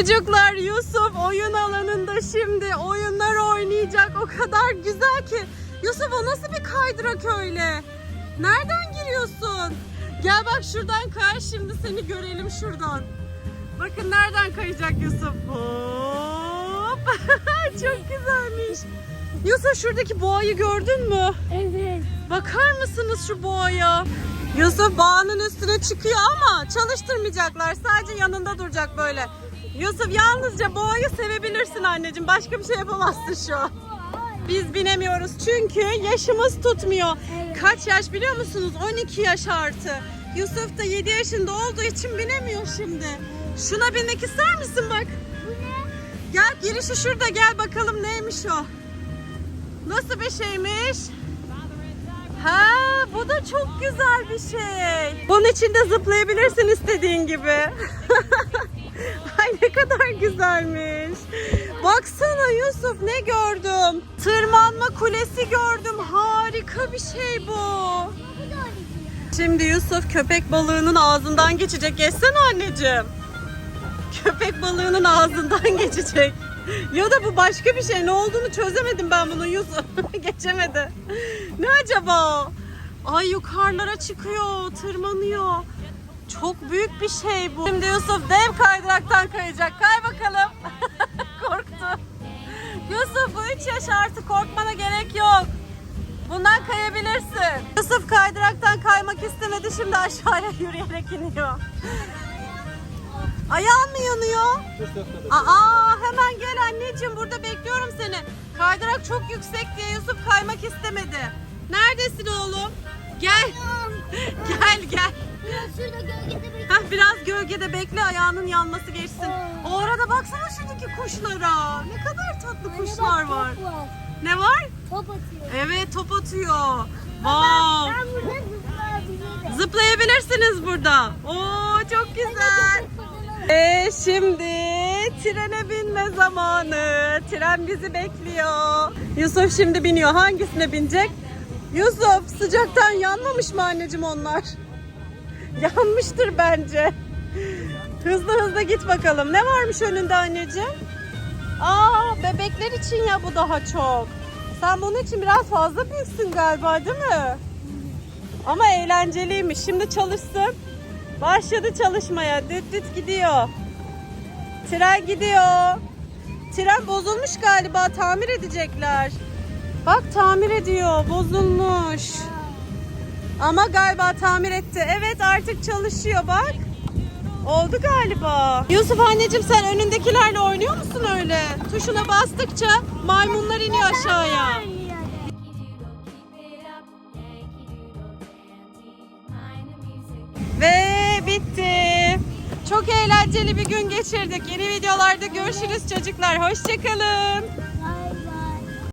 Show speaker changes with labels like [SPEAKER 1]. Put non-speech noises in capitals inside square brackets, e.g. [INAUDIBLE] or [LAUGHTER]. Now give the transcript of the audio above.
[SPEAKER 1] Çocuklar Yusuf oyun alanında şimdi oyunlar oynayacak. O kadar güzel ki. Yusuf o nasıl bir kaydırak öyle? Nereden giriyorsun? Gel bak şuradan kay şimdi seni görelim şuradan. Bakın nereden kayacak Yusuf. Hop. [LAUGHS] Çok güzelmiş. Yusuf şuradaki boğayı gördün mü?
[SPEAKER 2] Evet.
[SPEAKER 1] Bakar mısınız şu boğaya? Yusuf boğanın üstüne çıkıyor ama çalıştırmayacaklar. Sadece yanında duracak böyle. Yusuf yalnızca boğayı sevebilirsin anneciğim. Başka bir şey yapamazsın şu an. Biz binemiyoruz çünkü yaşımız tutmuyor. Kaç yaş biliyor musunuz? 12 yaş artı. Yusuf da 7 yaşında olduğu için binemiyor şimdi. Şuna binmek ister misin bak?
[SPEAKER 2] Bu ne?
[SPEAKER 1] Gel girişi şurada gel bakalım neymiş o. Nasıl bir şeymiş? Ha bu da çok güzel bir şey. Bunun içinde zıplayabilirsin istediğin gibi. [LAUGHS] Ne kadar güzelmiş. Baksana Yusuf ne gördüm? Tırmanma kulesi gördüm. Harika bir şey bu. Şimdi Yusuf köpek balığının ağzından geçecek. Geçsene anneciğim. Köpek balığının ağzından [LAUGHS] geçecek. Ya da bu başka bir şey. Ne olduğunu çözemedim ben bunun Yusuf. [LAUGHS] Geçemedi. Ne acaba? Ay yukarılara çıkıyor, tırmanıyor. Çok büyük bir şey bu. Şimdi Yusuf dev kaydıraktan kayacak. Kay bakalım. [LAUGHS] Korktu. Yusuf bu 3 yaş artı korkmana gerek yok. Bundan kayabilirsin. Yusuf kaydıraktan kaymak istemedi şimdi aşağıya [LAUGHS] yürüyerek iniyor. Ayağın mı yanıyor? Aa hemen gel anneciğim burada bekliyorum seni. Kaydırak çok yüksek diye Yusuf kaymak istemedi. Neredesin oğlum? Gel. gel gel.
[SPEAKER 2] Biraz şurada gölgede bir
[SPEAKER 1] Heh, biraz gölgede bekle ayağının yanması geçsin. O arada baksana şuradaki kuşlara. Ne kadar tatlı kuşlar var.
[SPEAKER 2] Top var.
[SPEAKER 1] Ne var?
[SPEAKER 2] Top atıyor.
[SPEAKER 1] Evet top atıyor. Wow.
[SPEAKER 2] Ben burada zıplayabilirim.
[SPEAKER 1] Zıplayabilirsiniz burada. Oo çok güzel. Ve şimdi trene binme zamanı. Tren bizi bekliyor. Yusuf şimdi biniyor. Hangisine binecek? Yusuf sıcaktan yanmamış mı anneciğim onlar? [LAUGHS] Yanmıştır bence. Hızlı hızlı git bakalım. Ne varmış önünde anneciğim? Aa bebekler için ya bu daha çok. Sen bunun için biraz fazla büyüksün galiba değil mi? Ama eğlenceliymiş. Şimdi çalışsın. Başladı çalışmaya. Düt düt gidiyor. Tren gidiyor. Tren bozulmuş galiba. Tamir edecekler. Bak tamir ediyor. Bozulmuş. Ama galiba tamir etti. Evet artık çalışıyor bak. Oldu galiba. Yusuf anneciğim sen önündekilerle oynuyor musun öyle? Tuşuna bastıkça maymunlar iniyor aşağıya. Ve bitti. Çok eğlenceli bir gün geçirdik. Yeni videolarda görüşürüz çocuklar. Hoşçakalın.